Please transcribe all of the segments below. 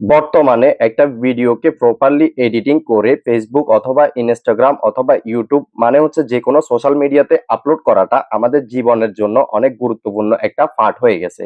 বর্তমানে একটা ভিডিওকে প্রপারলি এডিটিং করে ফেসবুক অথবা ইনস্টাগ্রাম অথবা ইউটিউব মানে হচ্ছে যে কোনো সোশ্যাল মিডিয়াতে আপলোড করাটা আমাদের জীবনের জন্য অনেক গুরুত্বপূর্ণ একটা পার্ট হয়ে গেছে।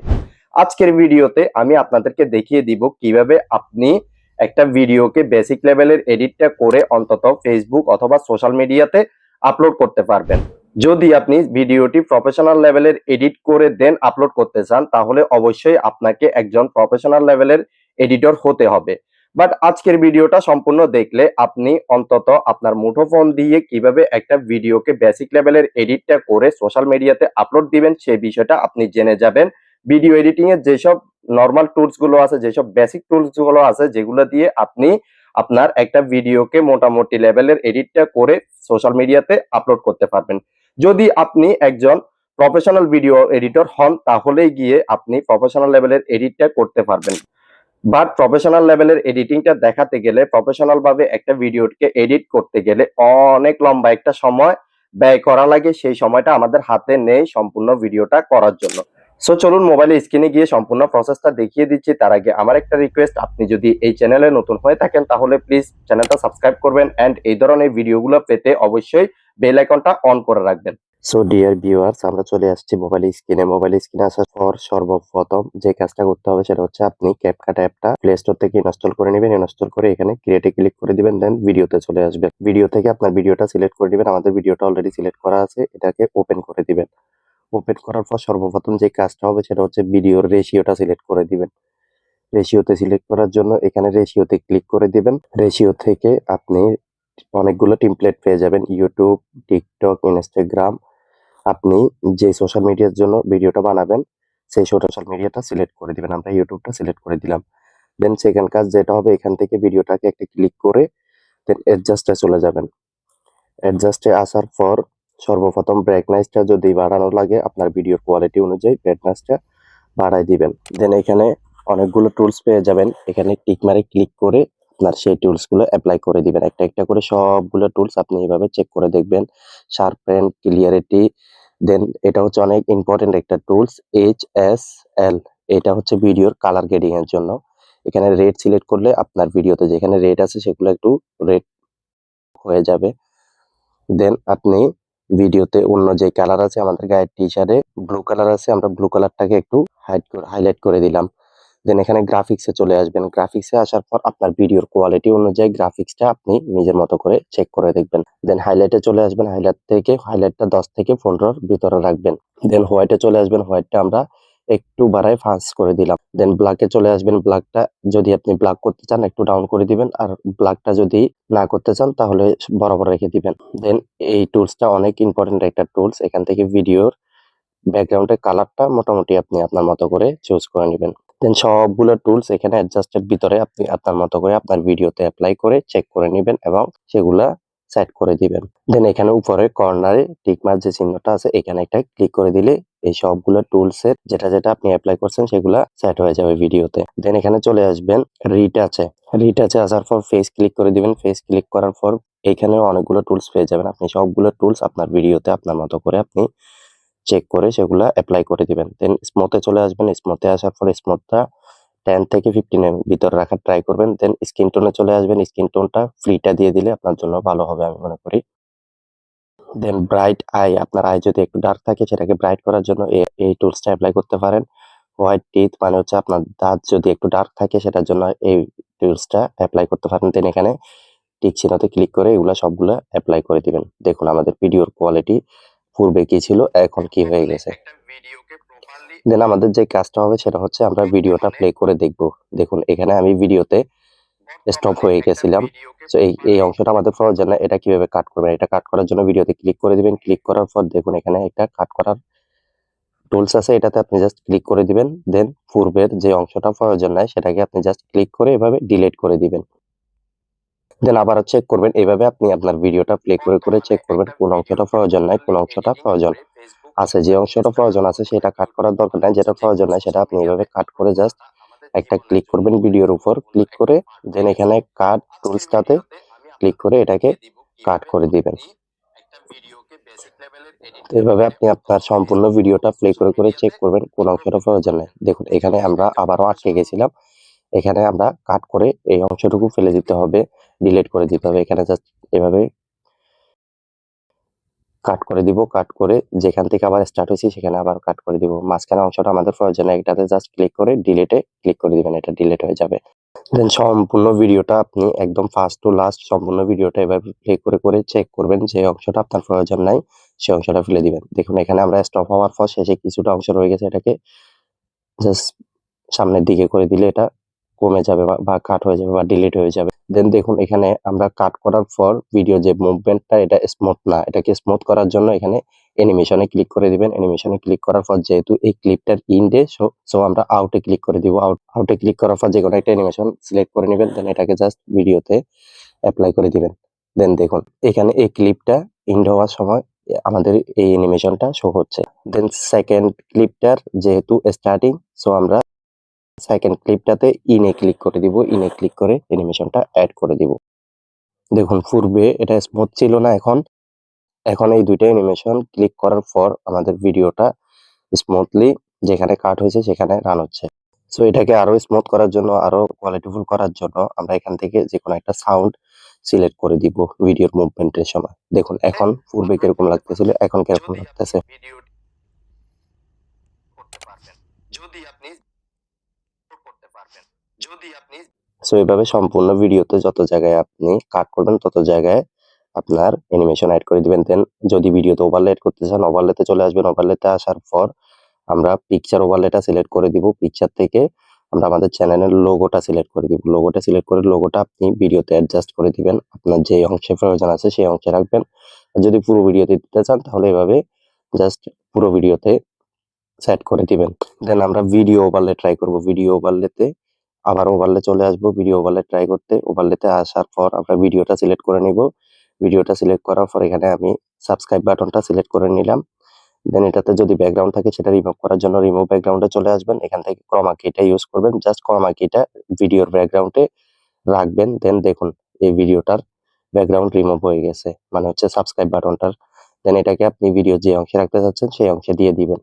আজকের ভিডিওতে আমি আপনাদেরকে দেখিয়ে দিব কীভাবে আপনি একটা ভিডিওকে বেসিক লেভেলের এডিটটা করে অন্তত ফেসবুক অথবা সোশ্যাল মিডিয়াতে আপলোড করতে পারবেন। যদি আপনি ভিডিওটি প্রফেশনাল লেভেলের এডিট করে দেন আপলোড করতে চান, তাহলে অবশ্যই আপনাকে একজন প্রফেশনাল লেভেলের এডিটর হতে হবে। বাট আজকের ভিডিওটা সম্পূর্ণ দেখলে আপনি অন্তত আপনার মুঠোফোন দিয়ে কীভাবে একটা ভিডিওকে বেসিক লেভেলের এডিটটা করে সোশ্যাল মিডিয়াতে আপলোড দিবেন সেই বিষয়টা আপনি জেনে যাবেন। ভিডিও এডিটিং এর যেসব নর্মাল টুলসগুলো আছে, যেসব বেসিক টুলসগুলো আছে, যেগুলো দিয়ে আপনি আপনার একটা ভিডিওকে মোটামুটি লেভেলের এডিটটা করে সোশ্যাল মিডিয়াতে আপলোড করতে পারবেন। যদি আপনি একজন প্রফেশনাল ভিডিও এডিটর হন, তাহলেই গিয়ে আপনি প্রফেশনাল লেভেলের এডিটটা করতে পারবেন। বাট প্রফেশনাল লেভেলের এডিটিংটা দেখাতে গেলে প্রফেশনাল ভাবে একটা ভিডিওকে এডিট করতে গেলে অনেক লম্বা একটা সময় ব্যয় করা লাগে। সেই সময়টা আমাদের হাতে নেই সম্পূর্ণ ভিডিওটা করার জন্য। সো চলুন মোবাইলে স্ক্রিনে গিয়ে সম্পূর্ণ প্রসেসটা দেখিয়ে দিচ্ছি। তার আগে আমার একটা রিকোয়েস্ট আপনি যদি এই চ্যানেলে নতুন হয়ে থাকেন তাহলে প্লিজ চ্যানেলটা সাবস্ক্রাইব করবেন এন্ড এই ধরনের ভিডিওগুলো পেতে অবশ্যই বেল আইকনটা অন করে রাখবেন। সো ডিয়ার ভিউয়ার্স আমরা চলে আসছি মোবাইল স্ক্রিনে মোবাইল স্ক্রিনে আসার পর সর্বপ্রথম যে কাজটা করতে হবে সেটা হচ্ছে আপনি ক্যাপকাট অ্যাপটা প্লে স্টোর থেকে ইনস্টল করে নেবেন। ইনস্টল করে এখানে ক্রিয়েটে ক্লিক করে দিবেন দেন ভিডিওতে চলে আসবেন। ভিডিও থেকে আপনার ভিডিওটা সিলেক্ট করে দিবেন। আমাদের ভিডিওটা অলরেডি সিলেক্ট করা আছে। এটাকে ওপেন করে দিবেন। ওপেন করার পর সর্বপ্রথম যে কাজটা হবে সেটা হচ্ছে ভিডিওর রেশিওটা সিলেক্ট করে দিবেন। রেশিওতে সিলেক্ট করার জন্য এখানে রেশিওতে ক্লিক করে দিবেন। রেশিও থেকে আপনি অনেকগুলো টেমপ্লেট পেয়ে যাবেন। ইউটিউব টিকটক ইনস্টাগ্রাম আপনি যে সোশ্যাল মিডিয়ার জন্য ভিডিওটা বানাবেন, সেই সোশ্যাল মিডিয়াটা সিলেক্ট করে দিবেন। আমরা ইউটিউবটা সিলেক্ট করে দিলাম। দেন সেকেন্ড কাজ যেটা হবে, এখান থেকে ভিডিওটাকে একটা ক্লিক করে দেন অ্যাডজাস্টে চলে যাবেন। অ্যাডজাস্টে আসার পর সর্বপ্রথম ব্রাইটনেসটা যদি বাড়ানো লাগে, আপনার ভিডিওর কোয়ালিটি অনুযায়ী ব্রাইটনেসটা বাড়াই দিবেন। দেন এখানে অনেকগুলো টুলস পেয়ে যাবেন। এখানে টিক মারে ক্লিক করে আপনার সেই টুলসগুলো অ্যাপ্লাই করে দিবেন। একটা একটা করে সবগুলো টুলস আপনি এইভাবে চেক করে দেখবেন। শার্পেন ক্লিয়ারিটি দেন এটা হচ্ছে অনেক ইম্পর্টেন্ট একটা টুলস এইচ এস এল এটা হচ্ছে ভিডিওর কালার গ্রেডিং এর জন্য। এখানে রেড সিলেক্ট করলে আপনার ভিডিওতে যেখানে রেড আছে সেগুলো একটু রেড হয়ে যাবে। দেন আপনি ভিডিওতে অন্য যে কালার আছে, আমাদের গায়ের টি শার্টে ব্লু কালার আছে, আমরা ব্লু কালারটাকে একটু হাইড হাইলাইট করে দিলাম। দেন এখানে গ্রাফিক্সে চলে আসবেন। গ্রাফিক্সে আসার পর আপনার ভিডিওর কোয়ালিটি অনুযায়ী গ্রাফিক্সটা আপনি নিজের মতো করে চেক করে দেখবেন। দেন হাইলাইটে চলে আসবেন। হাইলাইট থেকে হাইলাইটটা দশ থেকে পনেরোর ভিতরে রাখবেন। দেন হোয়াইটে চলে আসবেন। হোয়াইটটা আমরা একটু বাড়ায় ফাঁস করে দিলাম। দেন ব্ল্যাকে চলে আসবেন। ব্ল্যাকটা যদি আপনি ব্ল্যাক করতে চান, একটু ডাউন করে দিবেন। আর ব্ল্যাকটা যদি না করতে চান, তাহলে বরাবর রেখে দিবেন। দেন এই টুলসটা অনেক ইম্পর্টেন্ট একটা টুলস এখান থেকে ভিডিওর ব্যাকগ্রাউন্ডের কালারটা মোটামুটি আপনি আপনার মতো করে চুজ করে নেবেন। দেন সবগুলো টুলস এখানে অ্যাডজাস্টের ভিতরে আপনি আপনার মতো করে আপনার ভিডিওতে অ্যাপ্লাই করে চেক করে নেবেন এবং সেগুলা সেট করে দিবেন। দেন এখানে উপরে কর্নারে টিকমার্ক যে চিহ্নটা আছে, এখানে একটা ক্লিক করে দিলে এই সবগুলো টুলস এর যেটা যেটা আপনি অ্যাপ্লাই করছেন সেগুলা সেট হয়ে যাবে ভিডিওতে। দেন এখানে চলে আসবেন রিট আছে রিট আছে আসার পর ফেস ক্লিক করে দিবেন। ফেস ক্লিক করার পর এখানে অনেকগুলো টুলস পেয়ে যাবেন। আপনি সবগুলো টুলস আপনার ভিডিওতে আপনার মতো করে আপনি চেক করে সেগুলো অ্যাপ্লাই করে দিবেন। দেন স্মুথে চলে আসবেন। স্মোথে আসার পর স্মোথটা টেন থেকে ফিফটিন এর ভিতরে রাখার ট্রাই করবেন। দেন স্কিন টোনে চলে আসবেন। স্কিন টোনটা ফ্রিটা দিয়ে দিলে আপনার জন্য ভালো হবে আমি মনে করি। দেন ব্রাইট আই আপনার আই যদি একটু ডার্ক থাকে সেটাকে ব্রাইট করার জন্য এই টুলসটা অ্যাপ্লাই করতে পারেন। হোয়াইট টিথ মানে হচ্ছে আপনার দাঁত যদি একটু ডার্ক থাকে সেটার জন্য এই টুলসটা অ্যাপ্লাই করতে পারেন। দেন এখানে টিক চিহ্নতে ক্লিক করে এগুলো সবগুলো অ্যাপ্লাই করে দিবেন। দেখুন আমাদের ভিডিওর কোয়ালিটি পূর্বে কি ছিল এখন কি হয়ে গেছে। দেন আমাদের যে কাজটা হবে সেটা হচ্ছে আমরা ভিডিওটা প্লে করে দেখব। দেখুন এখানে আমি ভিডিওতে স্টপ হয়ে গেছিলাম। তো এই এই অংশটা আমাদের প্রয়োজন না এটা কীভাবে কাট করবেন? এটা কাট করার জন্য ভিডিওতে ক্লিক করে দিবেন। ক্লিক করার পর দেখুন এখানে একটা কাট করার টুলস আছে। এটাতে আপনি জাস্ট ক্লিক করে দিবেন। দেন পূর্বের যে অংশটা প্রয়োজন নাই সেটাকে আপনি জাস্ট ক্লিক করে এভাবে ডিলিট করে দিবেন। দেন আবার চেক করবেন। এভাবে আপনি আপনার ভিডিওটা প্লে করে করে চেক করবেন। কোন অংশটা প্রয়োজন নাই, কোন অংশটা প্রয়োজন আছে। যে অংশটা প্রয়োজন আছে, সেটা কাট করার দরকার নাই। যেটা প্রয়োজন নাই, সেটা আপনি এভাবে কাট করে জাস্ট একটা ক্লিক করবেন ভিডিওর উপর। ক্লিক করে দেন এখানে কাট টুলসটাতে ক্লিক করে এটাকে কাট করে দিবেন। তো এভাবে আপনি আপনার সম্পূর্ণ ভিডিওটা প্লে করে করে চেক করবেন কোন অংশটা প্রয়োজন নাই। দেখুন, এখানে আমরা আবারও আটকে গেছিলাম। এখানে আমরা কাট করে এই অংশটুকু ফেলে দিতে হবে। ডিলিট করে দিতে হবে। এখানে জাস্ট এভাবে কাট করে দিব। কাট করে যেখান থেকে আবার স্টার্ট হয়েছি, সেখানে আবার কাট করে দিব। মাঝখানে অংশটা আমাদের প্রয়োজন এটাতে জাস্ট ক্লিক করে ডিলেটে ক্লিক করে দিবেন। এটা ডিলেট হয়ে যাবে। দেন সম্পূর্ণ ভিডিওটা আপনি একদম ফার্স্ট টু লাস্ট সম্পূর্ণ ভিডিওটা এবার প্লে করে করে চেক করবেন যে অংশটা আপনার প্রয়োজন নাই সেই অংশটা ফেলে দিবেন। দেখুন, এখানে আমরা স্টপ হওয়ার পর শেষে কিছুটা অংশ রয়ে গেছে এটাকে জাস্ট সামনের দিকে করে দিলে এটা কমে যাবে বা- কাট হয়ে যাবে বা ডিলিট হয়ে যাবে। দেন দেখুন, এখানে আমরা কাট করার পর ভিডিও যে মুভমেন্টটা এটা স্মুথ না। এটাকে স্মুথ করার জন্য এখানে অ্যানিমেশনে ক্লিক করে দিবেন। অ্যানিমেশনে ক্লিক করার পর যেহেতু এই ক্লিপটার ইন্ডে সো সো আমরা আউটে ক্লিক করে দিব। আউট আউটে ক্লিক করার পর যে কোনো একটা অ্যানিমেশন সিলেক্ট করে নেবেন। দেন এটাকে জাস্ট ভিডিওতে অ্যাপ্লাই করে দিবেন। দেন দেখুন, এখানে এই ক্লিপটা ইন্ড হওয়ার সময় আমাদের এই অ্যানিমেশনটা শো হচ্ছে। দেন সেকেন্ড ক্লিপটার যেহেতু স্টার্টিং সো আমরা সেকেন্ড ক্লিপটাতে ইনে ক্লিক করে দিব ইনে ক্লিক করে অ্যানিমেশনটা অ্যাড করে দিব। দেখুন পূর্বে এটা স্মুথ ছিল না এখন এখন এই দুইটা অ্যানিমেশন ক্লিক করার পর আমাদের ভিডিওটা স্মুথলি যেখানে কাট হয়েছে সেখানে রান হচ্ছে। সো এটাকে আরও স্মুথ করার জন্য আরও কোয়ালিটিফুল করার জন্য আমরা এখান থেকে যে কোনো একটা সাউন্ড সিলেক্ট করে দিব ভিডিওর মুভমেন্টের সময়। দেখুন এখন পূর্বে কীরকম লাগতেছিল এখন কীরকম লাগতেছে। ভিডিও যদি আপনি যদি আপনি সো এইভাবে সম্পূর্ণ ভিডিওতে যত জায়গায় আপনি কাট করবেন, তত জায়গায় আপনার অ্যানিমেশন অ্যাড করে দিবেন। দেন যদি ভিডিওতে ওভারলে অ্যাড করতে চান ওভারলেতে চলে আসবেন। ওভারলেতে আসার পর আমরা পিকচার ওভারলেটা সিলেক্ট করে দিব। পিকচার থেকে আমরা আমাদের চ্যানেলের লোগোটা সিলেক্ট করে দিব। লোগোটা সিলেক্ট করে লোগোটা আপনি ভিডিওতে অ্যাডজাস্ট করে দিবেন। আপনার যে অংশে প্রয়োজন আছে, সেই অংশে রাখবেন। যদি পুরো ভিডিওতে দিতে চান, তাহলে এভাবে জাস্ট পুরো ভিডিওতে সেট করে দিবেন। দেন আমরা ভিডিও ওভারলে ট্রাই করব। ভিডিও ওভারলেতে আবার ওভারলে চলে আসব ভিডিও ওভারলে ট্রাই করতে। ওভারলেতে আসার পর আমরা ভিডিওটা সিলেক্ট করে নিব। ভিডিওটা সিলেক্ট করার পর এখানে আমি সাবস্ক্রাইব বাটনটা সিলেক্ট করে নিলাম। দেন এটাতে যদি ব্যাকগ্রাউন্ড থাকে সেটা রিমুভ করার জন্য রিমুভ ব্যাকগ্রাউন্ডে চলে আসবেন। এখান থেকে ক্রমা কিটা ইউজ করবেন। জাস্ট ক্রমা কিটা ভিডিওর ব্যাকগ্রাউন্ডে রাখবেন। দেন দেখুন, এই ভিডিওটার ব্যাকগ্রাউন্ড রিমুভ হয়ে গেছে। মানে হচ্ছে সাবস্ক্রাইব বাটনটার দেন এটাকে আপনি ভিডিও যে অংশে রাখতে চাচ্ছেন, সেই অংশে দিয়ে দিবেন।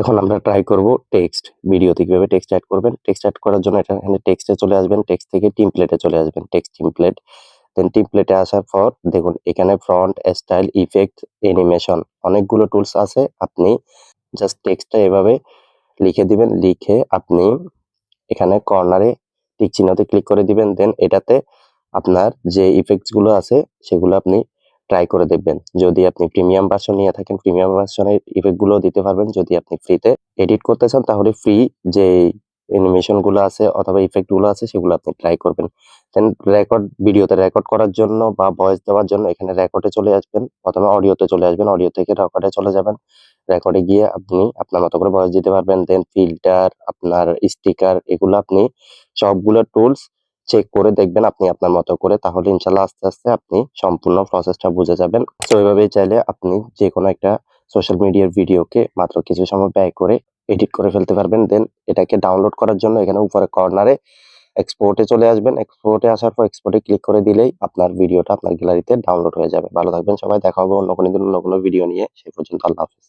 এখন আমরা ট্রাই করব টেক্সট ভিডিওতে কীভাবে টেক্সট অ্যাড করবেন। টেক্সট অ্যাড করার জন্য এটা এখানে টেক্সটে চলে আসবেন। টেক্সট থেকে টেমপ্লেটে চলে আসবেন। টেক্সট টেমপ্লেট দেন টেমপ্লেটে আসার পর দেখুন, এখানে ফ্রন্ট স্টাইল ইফেক্ট অ্যানিমেশন অনেকগুলো টুলস আছে। আপনি জাস্ট টেক্সটটা এভাবে লিখে দিবেন। লিখে আপনি এখানে কর্নারে টিক চিহ্নতে ক্লিক করে দিবেন। দেন এটাতে আপনার যে ইফেক্টসগুলো আছে, সেগুলো আপনি ট্রাই করে দেখবেন। যদি আপনি প্রিমিয়াম ভার্সন নিয়ে থাকেন প্রিমিয়াম ভার্সনের ইফেক্টগুলো দিতে পারবেন। যদি আপনি ফ্রিতে এডিট করতে চান, তাহলে ফ্রি যে অ্যানিমেশনগুলো আছে অথবা ইফেক্টগুলো আছে, সেগুলো আপনি ট্রাই করবেন। দেন রেকর্ড ভিডিওতে রেকর্ড করার জন্য বা ভয়েস দেওয়ার জন্য এখানে রেকর্ডে চলে আসবেন অথবা অডিওতে চলে আসবেন অডিও থেকে রেকর্ডে চলে যাবেন। রেকর্ডে গিয়ে আপনি আপনার মতো করে ভয়েস দিতে পারবেন। দেন ফিল্টার আপনার স্টিকার এগুলো আপনি সবগুলো টুলস চেক করে দেখবেন আপনি আপনার মতো করে, তাহলে ইনশাল্লাহ আস্তে আস্তে আপনি সম্পূর্ণ প্রসেসটা বুঝে যাবেন। তো এইভাবেই চাইলে আপনি যে কোনো একটা সোশ্যাল মিডিয়ার ভিডিওকে মাত্র কিছু সময় ব্যয় করে এডিট করে ফেলতে পারবেন। দেন এটাকে ডাউনলোড করার জন্য এখানে উপরে কর্নারে এক্সপোর্টে চলে আসবেন। এক্সপোর্টে আসার পর এক্সপোর্টে ক্লিক করে দিলেই আপনার ভিডিওটা আপনার গ্যালারিতে ডাউনলোড হয়ে যাবে। ভালো থাকবেন সবাই। দেখা হবে অন্য কোনো দিন অন্য কোনো ভিডিও নিয়ে। সেই পর্যন্ত আল্লাহ হাফিজ।